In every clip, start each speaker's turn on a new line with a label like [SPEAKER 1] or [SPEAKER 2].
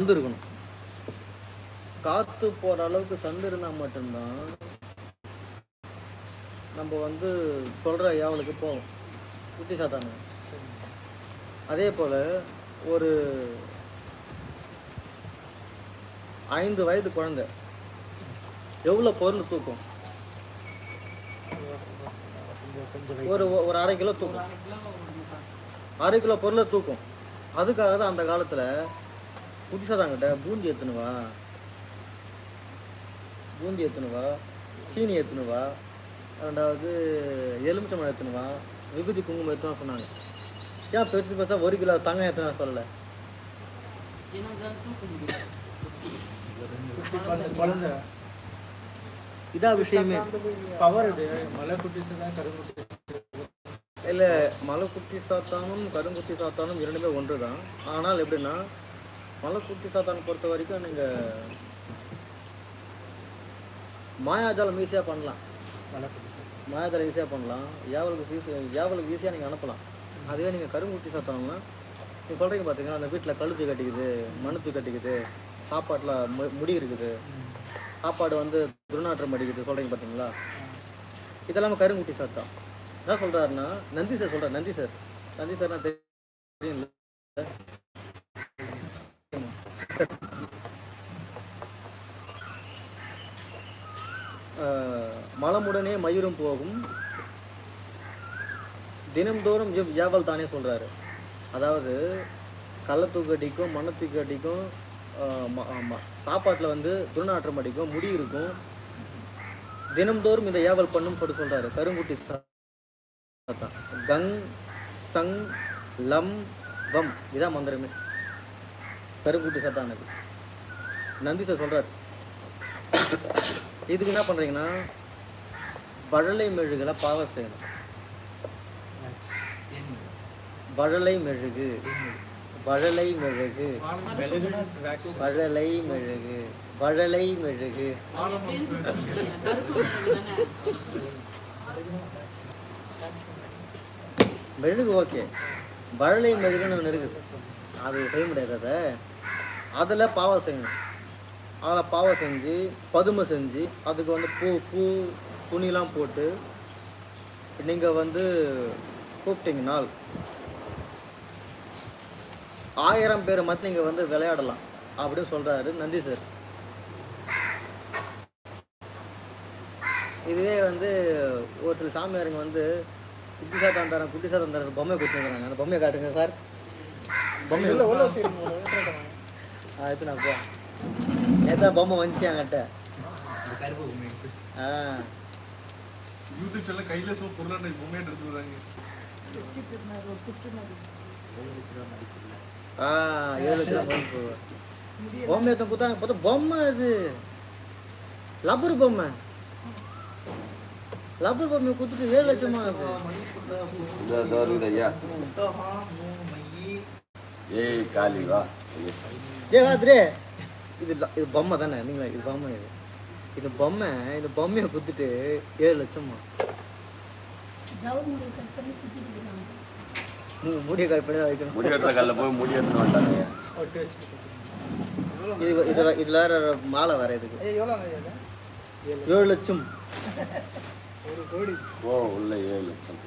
[SPEAKER 1] சந்து இருக்கணும் காற்று போற அளவுக்கு சந்து இருந்தா மட்டும்தான் நம்ம வந்து சொல்ற ஏவலுக்கு போகும். குட்டி சாத்தானு அதே போல ஒரு ஐந்து வயது குழந்தை எவ்வளோ பொருள் தூக்கும்? ஒரு ஒரு அரை கிலோ தூக்கும். அரை கிலோ பொருளை தூக்கும். அதுக்காக தான் அந்த காலத்தில் புதுசாதாங்கிட்ட பூந்தி எத்துன்னு பூந்தி எத்துன்னு சீனி எத்துன்னு ரெண்டாவது எலுமிச்சம்பழம் எத்துன்னு விபூதி குங்குமம் எத்துன்னு சொன்னாங்க. ஏன் பெருசு பெருசாக ஒரு கிலோ தங்கம் எத்துன்னு சொல்லலை? இதான் விஷயமே.
[SPEAKER 2] பவர் மலை குட்டிஸ் தான் கருங்குட்டி
[SPEAKER 1] இல்லை மலைக்குட்டி சாத்தானும் கருங்குட்டி சாத்தானும் இரண்டுமே ஒன்று தான் ஆனால் எப்படின்னா மலைக்குட்டி சாத்தான் பொறுத்த வரைக்கும் நீங்கள் மாயாஜாலம் ஈஸியாக பண்ணலாம். மாயாஜாலம் ஈஸியாக பண்ணலாம். ஏவலுக்கு ஈஸி ஏவலுக்கு ஈஸியாக நீங்கள் அனுப்பலாம். அதுவே நீங்கள் கருங்குட்டி சாத்தானம்னா நீங்கள் சொல்கிறீங்க பார்த்தீங்கன்னா அந்த வீட்டில் கழுத்து கட்டிக்குது மணுத்து கட்டிக்குது சாப்பாட்டில் மு முடி இருக்குது. சாப்பாடு வந்து துர்நாற்றம் அடிக்குது சொல்கிறீங்க பார்த்தீங்களா இதெல்லாம் கருங்குட்டி சாத்தம் என்ன சொல்கிறாருன்னா நந்தி சார் சொல்கிறார் நந்தி சார் நந்தி சார் நான் தெரியும் மலமுடனே மயூரம் போகும். தினம்தோறும் ஜெ- ஏவல் தானே சொல்கிறாரு அதாவது கள்ளத்தூக்கு அடிக்கும் மண்ணத்தூக்கு அடிக்கும் சாப்பாட்டில் வந்து துர்நாற்றம் அடிக்கும் முடி இருக்கும். தினம்தோறும் இந்த ஏவல் பண்ணும் போட்டு சொல்கிறாரு கருங்குட்டி சாத்தான் கங் சங் லம் வம். இதான் மந்திரமே. கருக்கூட்டு சத்தானது நந்தி சார் சொல்கிறார் இதுக்கு என்ன பண்ணுறீங்கன்னா வழலை மெழுகுல பாவ செய்யணும் வழலை மெழுகு. வழலை மெழுகு. வழலை மெழுகு. வழலை மெழுகு. மெழுகு ஓகே வழலை மெழுகுன்னு ஒன்று இருக்குது. அது செய்ய முடியாது அதை. அதில் பாவம் செய்யணும். அதில் பாவம் செஞ்சு பதுமை செஞ்சு அதுக்கு வந்து பூ பூ துணிலாம் போட்டு நீங்கள் வந்து கூப்பிட்டீங்கனால் ஆயிரம் பேர் மட்டும் நீங்கள் வந்து விளையாடலாம். அப்படின்னு சொல்கிறாரு நந்தி சார். இதுவே வந்து ஒரு சில சாமியாருங்க வந்து குட்டி சாத்தம் தரேன் குட்டி சாத்தம் தரேன் பொம்மை கொடுத்துருக்குறாங்க அந்த பொம்மையை காட்டுங்க சார். பொம்மை உள்ள உள்ள வச்சுருக்கோம் ஆ எடுத்து நான் போ ஏதா பொம்மை வந்துச்சு என்கிட்ட? ஆ.
[SPEAKER 3] யூடியூப் எல்லாம் கையில சோ பொருளாண்ட பொம்மையை எடுத்து வராங்க.
[SPEAKER 1] ஆ ஏழு லட்சம் பொம்மை பொம்மை எடுத்து கொடுத்தாங்க பார்த்தா பொம்மை அது. லப்பர் பொம்மை. லப்பர் பொம்மை கொடுத்துட்டு ஏழு லட்சமா
[SPEAKER 4] ஐயா. ஏய் காலி வா.
[SPEAKER 1] ஏ வாத்ரே இது இது பொம்மை தானே? நீங்களா இது பொம்மை இது. இது பொம்மை இந்த பொம்மையை குத்துட்டு ஏழு லட்சமா? நீங்கள் முடிய கட் பண்ணி தான் வைக்கணும்.
[SPEAKER 4] முடி வெட்டுற கல்ல போய் முடி
[SPEAKER 1] இது இதில் இதில் வேற மாலை வேற இதுக்கு. ஏழு லட்சம்.
[SPEAKER 4] ஓ உள்ள ஏழு லட்சம்.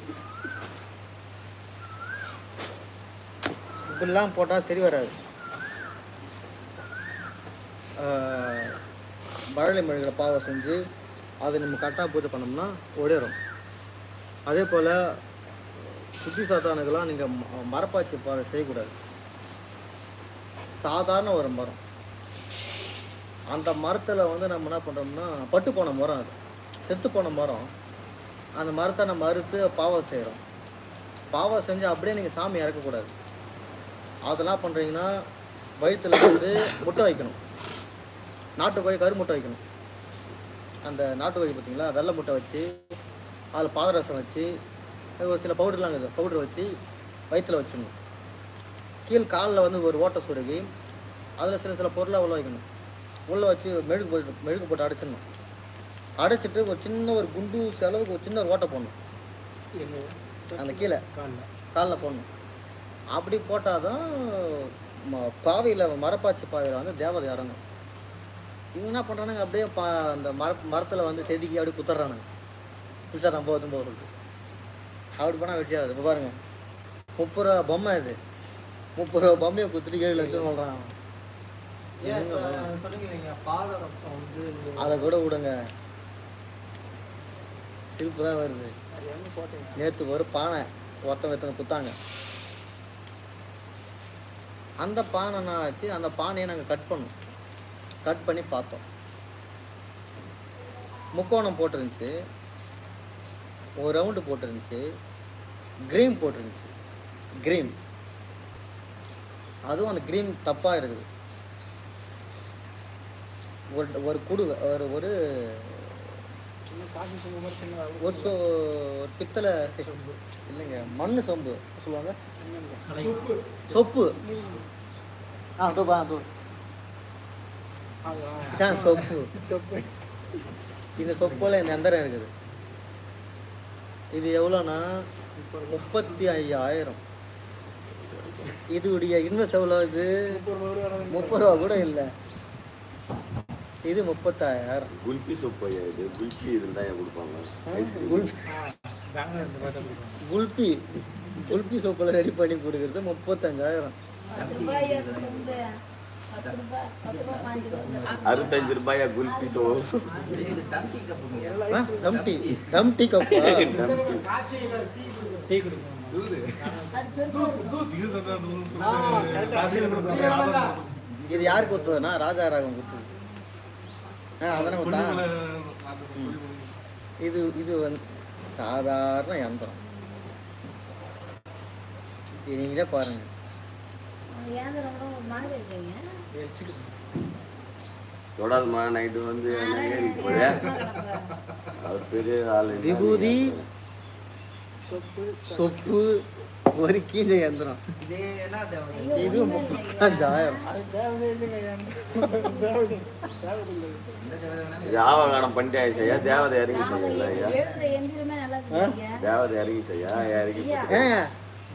[SPEAKER 1] இப்படிலாம் போட்டால் சரி வராது. மழலை மொழிகளை பாவை செஞ்சு அதை நம்ம கரெக்டாக பூஜை பண்ணோம்னா ஒடிரும் அதே போல் சுற்றி சாத்தானுக்கெல்லாம் நீங்கள் மரப்பாச்சி பாறை செய்யக்கூடாது. சாதாரண ஒரு மரம். அந்த மரத்தில் வந்து நம்ம என்ன பண்ணுறோம்னா பட்டு போன மரம் அது. செத்து போன மரம். அந்த மரத்தை நம்ம அறுத்து பாவை செய்கிறோம் பாவை செஞ்சு அப்படியே நீங்கள் சாமி இறக்கக்கூடாது. அதெல்லாம் பண்ணுறீங்கன்னா வயிற்றுல வந்து முட்டை வைக்கணும். நாட்டுக்கோழி கரு முட்டை வைக்கணும். அந்த நாட்டுக்கோழி பார்த்தீங்களா? வெள்ளை முட்டை வச்சு அதில் பாதரசம் வச்சு ஒரு சில பவுடர்லாம் இருக்குது. பவுடர் வச்சு வயிற்றுல வச்சிடணும். கீழ் காலில் வந்து ஒரு ஓட்டை சுருகி அதில் சில சில பொருளை உள்ள வைக்கணும். உள்ளே வச்சு மெழுகு போட்டு மெழுகு போட்டு அடைச்சிடணும். அடைச்சிட்டு ஒரு சின்ன ஒரு குண்டு செலவுக்கு ஒரு சின்ன ஒரு ஓட்டை போடணும். அந்த கீழே.
[SPEAKER 2] காலில்.
[SPEAKER 1] காலில் போடணும். அப்படி போட்டால் தான் பாவையில் மரப்பாச்சி பாவையில் வந்து தேவதை இறங்கும் இவங்க என்ன பண்ணுறானுங்க அப்படியே பா அந்த மர மரத்தில் வந்து செதுக்கி அப்படியே குத்துறானுங்க புதுசாக ரொம்ப வந்து போக சொல்லிட்டு அப்படி பண்ணால் வெட்டியாகுது இப்போ பாருங்க. முப்பது ரூபா பொம்மை இது முப்பது ரூபா பொம்மையை குத்துட்டு ஏழு லட்சம் சொல்கிறான் அதை கூட விடுங்க. சிரிப்பு தான் வருது. நேற்று ஒரு பானை ஒருத்தன் எத்தனை குத்தாங்க. அந்த பானை என்ன ஆச்சு அந்த பானையை நாங்கள் கட் பண்ணோம். கட் பண்ணி பார்த்தோம். முக்கோணம் போட்டிருந்துச்சு. ஒரு ரவுண்டு போட்டிருந்துச்சு. கிரீம் போட்டிருந்துச்சு. கிரீம் அதுவும் அந்த கிரீம் தப்பாக இருக்குது. ஒரு ஒரு குடு ஒரு ஒரு ஒரு சொ ஒரு பித்தளை இல்லைங்க மண் சொம்பு. சொல்லுவாங்க? சொப்பு. ஆ தூப்பா தூ. இதான் சொப்பு.
[SPEAKER 5] சொப்பு
[SPEAKER 1] இந்த சொப்போல இந்த எந்திரம் இருக்குது. இது எவ்வளோன்னா முப்பத்தி ஐயாயிரம். இதுடைய இன்வெஸ்ட் எவ்வளோ இது? முப்பது ரூபா கூட இல்லை. இது முப்பத்தாயிரம்.
[SPEAKER 4] குல்பி சோப்பு ஐயா இது. குல்பி இதில் தான் கொடுப்பாங்க. ஐஸ்கிரீம்
[SPEAKER 1] குல்பி
[SPEAKER 2] பெங்களூர் இந்த மாதிரி தான் கொடுப்பாங்க
[SPEAKER 1] குல்பி குல்பி சோப்பில் ரெடி பண்ணி கொடுக்குறது முப்பத்தஞ்சாயிரம்.
[SPEAKER 4] அறுபத்தஞ்சு ரூபாயா குல்பி
[SPEAKER 1] ஆ, டம் டீ.
[SPEAKER 6] இருக்கும்.
[SPEAKER 3] இது
[SPEAKER 1] யார் குத்துவதுனா ராஜா ராகம் குத்துது அதனை குத்தா. இது இது வந்து சாதாரண யந்திரம். நீங்களே பாருங்க.
[SPEAKER 4] தொடாதுமா நைட்டு வந்து அவர் பெரிய ஆள்.
[SPEAKER 1] விபூதி
[SPEAKER 5] சொப்பு
[SPEAKER 1] சொப்பு ஒரு கீழ யந்திரம்
[SPEAKER 5] இதே என்ன தேவை
[SPEAKER 6] ஐயோ,
[SPEAKER 1] இது
[SPEAKER 6] ஒண்ணுமே இல்லைங்க.
[SPEAKER 1] முப்பத்தஞ்சாயிரம்
[SPEAKER 5] அது தேவையே இல்லைங்க தேவை தேவை இல்லை
[SPEAKER 4] யாவகானம் பண்ணிட்டு ஐயா தேவதை இறங்கி செய்யல ஐயா
[SPEAKER 6] எந்திரமே
[SPEAKER 4] தேவதை இறங்கி செய்யா? இறங்கி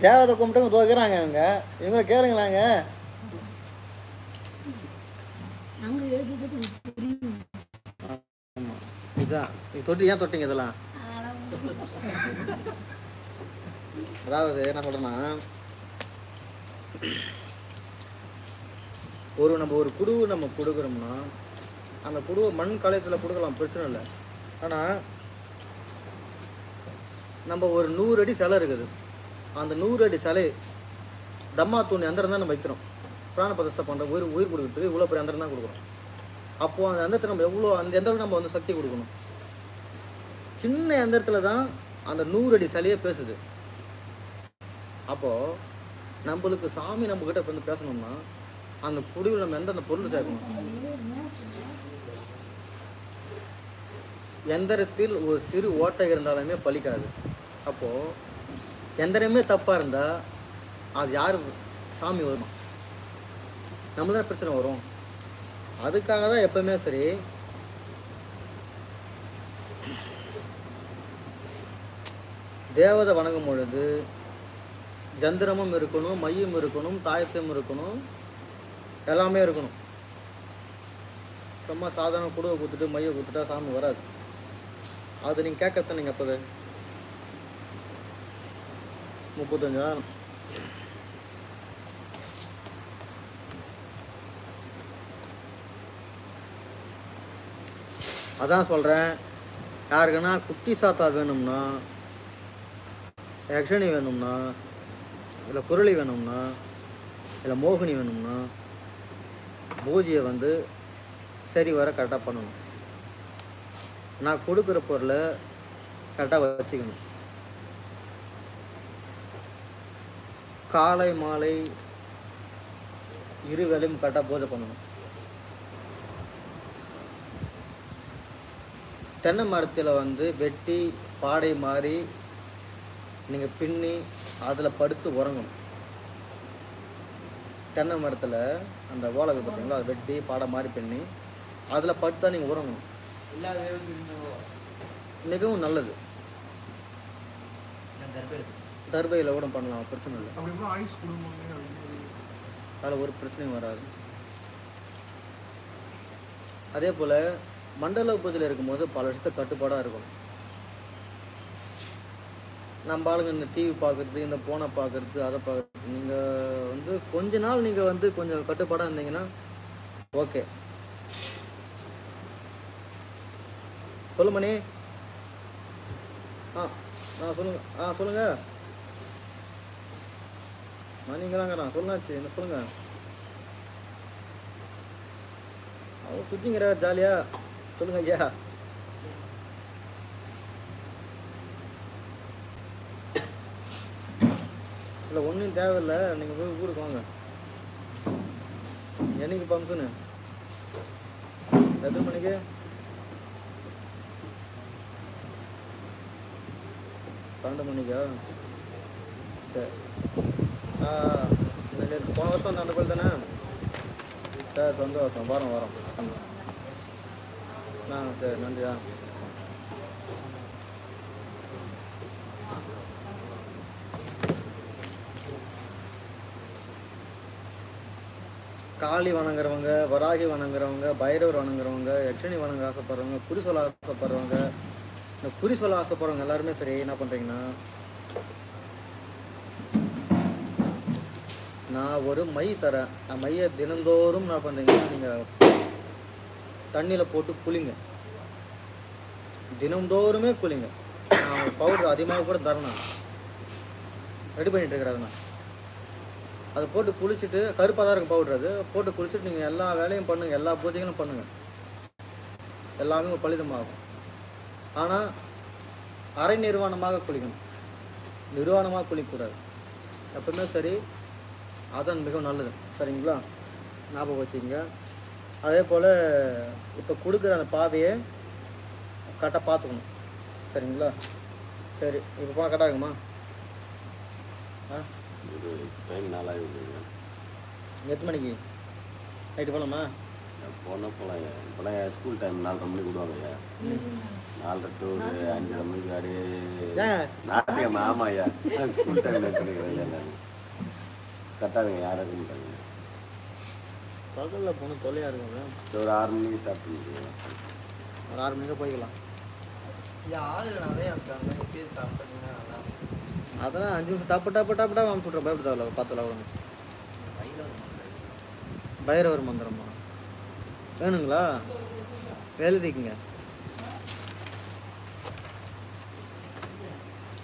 [SPEAKER 1] தேவதை கும்பிட்டு துவைக்கிறாங்க அவங்க இவங்களை கேளுங்களாங்க. இதுதான் நீங்கள் தொட்டு ஏன் தொட்டிங்க இதெல்லாம்? அதாவது என்ன சொல்கிறேன்னா ஒரு நம்ம ஒரு குடுவு நம்ம கொடுக்குறோம்னா அந்த குடுவை மண் காலத்தில் கொடுக்கலாம் பிரச்சனை இல்லை. ஆனால் நம்ம ஒரு நூறு அடி சிலை இருக்குது. அந்த நூறு அடி சிலை தம்மா தூண் எந்திரம் தான் நம்ம வைக்கிறோம். பிராண பிரதிஷ்டை பண்ணுற உயிர் உயிர் கொடுக்குறதுக்கு இவ்வளோ பெரிய எந்திரம் தான் கொடுக்குறோம். அப்போது அந்த எந்திரத்தை நம்ம எவ்வளோ அந்த எந்திரத்துக்கு நம்ம வந்து சக்தி கொடுக்கணும்? சின்ன எந்திரத்தில் தான் அந்த நூறு அடி சிலையே பேசுது. அப்போது நம்மளுக்கு சாமி நம்மக்கிட்ட இப்போ வந்து பேசணும்னா அந்த குடிவில் நம்ம எந்தெந்த பொருள் சேர்க்கணும்? எந்திரத்தில் ஒரு சிறு ஓட்டை இருந்தாலுமே பலிக்காது. அப்போது எந்திரமே தப்பாக இருந்தால் அது யார் சாமி வரும்? நம்மள தான் பிரச்சனை வரும். அதுக்காக தான் எப்பவுமே சரி. தேவதை வணங்கும் பொழுது ஜந்திரமும் இருக்கணும் மையம் இருக்கணும் தாயத்தும் இருக்கணும் எல்லாமே இருக்கணும். சும்மா சாதாரண குடுவை கொடுத்துட்டு மைய கொடுத்துட்டா சாமி வராது. அது நீங்கள் கேட்கறத நீங்கள் அப்போது முப்பத்தஞ்சாயிரம் அதான் சொல்கிறேன் யாருக்குன்னா குட்டி சாத்தா வேணும்னா யக்ஷனி வேணும்னா இல்லை குரளி வேணும்னா இல்லை மோகினி வேணும்னா பூஜையை வந்து சரி வர கரெக்டாக பண்ணணும். நான் கொடுக்குற பொருளை கரெக்டாக வச்சுக்கணும். காலை மாலை இரு வேளையும் கரெக்டாக பூஜை பண்ணணும். தென்னை மரத்தில் வந்து வெட்டி பாடை மாறி நீங்கள் பின்னி அதில் படுத்து உறங்கணும். தென்னை மரத்தில் அந்த ஓலை பார்த்தீங்களா அதை வெட்டி பாடை மாதிரி பின்னி அதில் படுத்தா நீங்கள் உறங்கணும். மிகவும் நல்லது. தர்பையில் கூட பண்ணலாம் பிரச்சனை இல்லை. அதில் ஒரு பிரச்சனையும் வராது. அதே போல் மண்டல பூஜையில் இருக்கும்போது பல விஷயத்த கட்டுப்பாடாக இருக்கும். நம்ம ஆளுங்க இந்த டிவி பார்க்குறது இந்த ஃபோனை பார்க்குறது அதை பார்க்குறது நீங்கள் வந்து கொஞ்ச நாள் நீங்கள் வந்து கொஞ்சம் கட்டுப்பாடாக இருந்தீங்கன்னா ஓகே சொல்லு மணி. ஆ ஆ சொல்லுங்க. ஆ சொல்லுங்க. மணிங்களாங்கிறான் சொல்லுங்காச்சு என்ன சொல்லுங்க? அவன் சுற்றிங்கிற ஜாலியாக சொல்லுங்க ஐயா. இல்லை ஒன்றும் தேவையில்லை. நீங்கள் போய் ஊருக்கு வாங்க. என்னைக்கு ஃபங்க்ஷனு எத்தனை மணிக்கு? பன்னெண்டு மணிக்கா? சரி. ஆ. போன வருஷம் வந்த அந்த கோயில் தானே? சரி சந்தோஷம். வரோம் வரோம். ஆ சரி நன்றியா காளி வணங்குறவங்க வராகி வணங்குறவங்க பைரவர் வணங்குறவங்க யக்ஷினி வணங்க ஆசைப்படுறவங்க குறி சொல்ல ஆசைப்படுறவங்க இந்த குறி சொல்ல ஆசைப்படுறவங்க எல்லாருமே சரி என்ன பண்ணுறீங்கன்னா நான் ஒரு மை தரேன். அந்த மையை தினந்தோறும் என்ன பண்ணுறீங்கன்னா நீங்கள் தண்ணியில் போட்டு குளிங்க. தினந்தோறுமே குளிங்க. நான் பவுடர் அதிகமாக கூட தரணும் ரெடி பண்ணிட்டு இருக்கிறது நான். அதை போட்டு குளிச்சுட்டு கருப்பாக தான் இருக்கும் பவுடர் அது. போட்டு குளிச்சுட்டு நீங்கள் எல்லா வேலையும் பண்ணுங்கள் எல்லா பூஜைகளும் பண்ணுங்கள் எல்லாமே உங்க பலிதமாகும் ஆனால் அரை நிர்வாணமாக குளிக்கணும். நிர்வாணமாக குளிக்கக்கூடாது. எப்பவுமே சரி அதான் மிகவும் நல்லது. சரிங்களா? ஞாபகம் வச்சுக்கோங்க. அதே போல் இப்போ கொடுக்குற அந்த பாதையை கரெக்டாக பார்த்துக்கணும் சரிங்களா? சரி இப்போ பா கரெக்டாக இருக்குமா? ஆ?
[SPEAKER 4] டைம் நாளாகி
[SPEAKER 1] எத்தனை மணிக்கு? நைட்டு போகலாமா
[SPEAKER 4] போனால் போகலாம் இப்போலாம் ஸ்கூல் டைம் நாலரை மணிக்கு விடுவாங்க ஐயா. நாலரை டு ஒரு அஞ்சரை மணிக்கு அப்படியே
[SPEAKER 1] ஏன்
[SPEAKER 4] நாட்டியம் ஆமாம் ஐயா. ஸ்கூல் டைம் வச்சுருக்கிறேன் நான். கரெக்டாக யாரும்
[SPEAKER 1] பகலில் போகணும் தொல்லையாக இருக்குங்க
[SPEAKER 4] சரி, ஒரு ஆறு மணிக்கு ஸ்டார்ட் பண்ணிக்கலாம்.
[SPEAKER 1] ஒரு ஆறு மணிக்கு போய்க்கலாம்.
[SPEAKER 5] இருக்கும்.
[SPEAKER 1] அதெல்லாம் அஞ்சு நிமிஷம் டப்பு டப்பு டப்பு டப்பு அனுப்பிச்சு விட்றேன் பயப்பட தேவையில்ல பத்தில் ஒன்று
[SPEAKER 5] பைரவர் மந்திரம்.
[SPEAKER 1] பைரவர் மந்திரமா? வேணுங்களா? எழுதிக்கங்க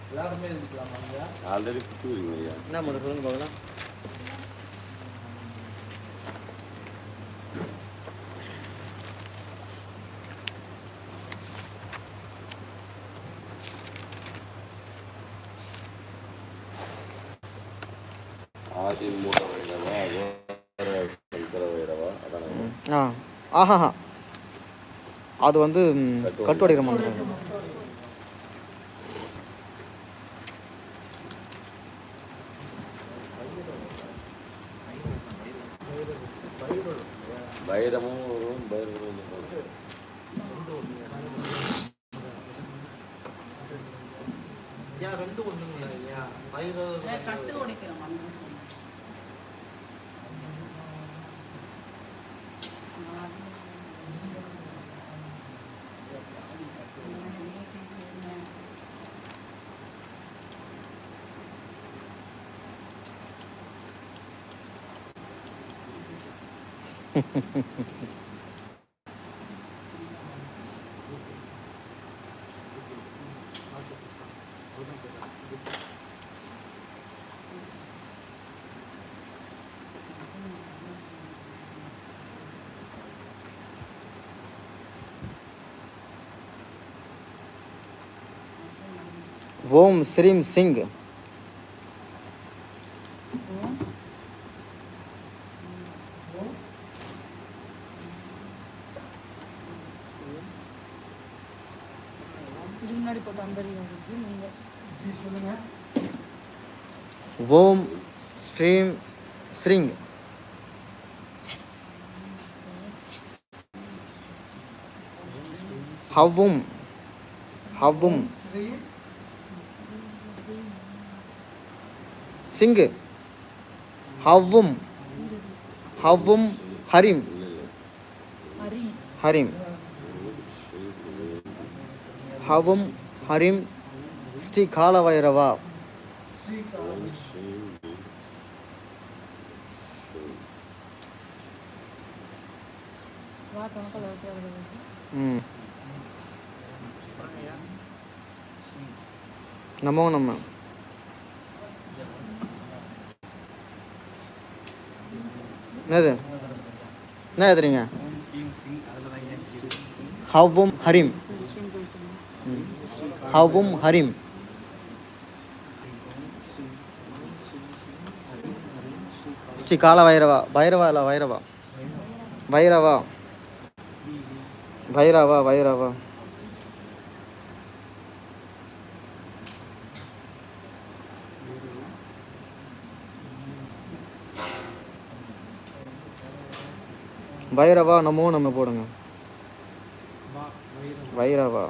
[SPEAKER 5] எல்லாருமே இருந்துக்கலாமா ஐயா?
[SPEAKER 4] ஆல்ரெடி ஐயா.
[SPEAKER 1] என்ன மந்திரம் சொல்லுங்க பார்க்கலாம்
[SPEAKER 4] ஆதி மூட வைரவா அகோர சங்கர வைரவா அதான
[SPEAKER 1] ஆ ஆஹாஹா அது வந்து ம், கட்டுவடிக்கிற மந்திரம்
[SPEAKER 4] வைரமும் வரும் பைரவரும்
[SPEAKER 5] ரெண்டு ஒண்ணுங்களா ஐயா பைரவர்.
[SPEAKER 1] ஓம் ஸ்ரீம் சிங்
[SPEAKER 6] முன்னாடி போட்டு வந்துடுறீங்க குருஜி நீங்க
[SPEAKER 1] ஓம் ஸ்ரீம் ஸ்ரீங் ஹவ்வும் ஹவ்வும் சிங்கு ஹவ்வும் ஹவ்வும் ஹரிம்
[SPEAKER 6] ஹரி
[SPEAKER 1] ஹரிம் ஹவும் ஹரிம் ஸ்ரீ காலவைரவா நமோ நம்ம என்னது? என்ன எழுதுறீங்க ஹவ்வும் ஹரிம். ஹவும் ஹரிம் ஸ்ரீ கால வைரவா பைரவா இல்லை வைரவா வைரவா வைரவா வைரவா வைரவா நமோ நம்ம போடுங்க வைரவா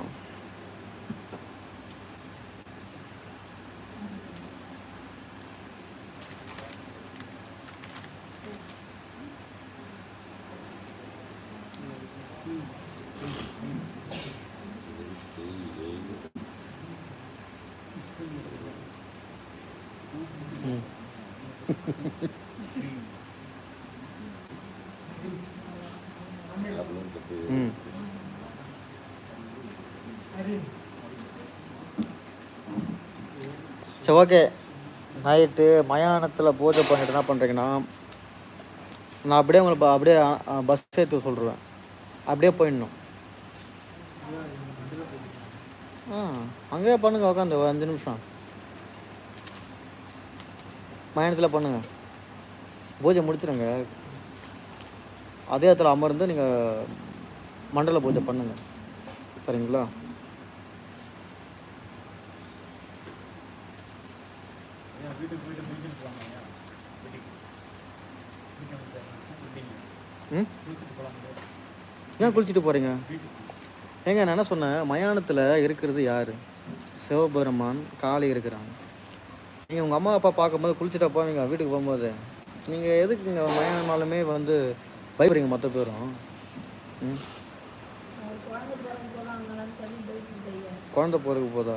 [SPEAKER 1] ம். ம் சரி ஓகே நைட்டு மயானத்தில் பூஜை பண்ணிட்டு என்ன பண்ணுறீங்கன்னா நான் அப்படியே உங்களை ப- அப்படியே பஸ் சேர்த்து சொல்கிறேன் அப்படியே போயிடணும். ஆ அங்கேயே பண்ணுங்க உட்காந்து ஒரு அஞ்சு நிமிஷம். மயானத்தில் பண்ணுங்க. பூஜை முடிச்சிடுங்க அதே இடத்துல அமர்ந்து நீங்கள் மண்டல பூஜை பண்ணுங்க. சரிங்களா
[SPEAKER 2] ஐயா வீட்டுக்கு போயிட்டு முடிச்சுட்டு ஐயா போகலாம்
[SPEAKER 1] ஏன் குளிச்சுட்டு போகிறீங்க ஏங்க நான் என்ன சொன்னேன்? மயானத்தில் இருக்கிறது யார்? சிவபெருமான் காளி இருக்கிறாங்க. நீங்கள் உங்கள் அம்மா அப்பா பார்க்கும்போது குளிச்சுட்டா போவீங்க வீட்டுக்கு போகும்போது. நீங்கள் எதுக்குங்க மயானமாலுமே வந்து பயப்படுறீங்க மொத்த பேரும்?
[SPEAKER 6] குழந்த
[SPEAKER 1] போகிறதுக்கு போதா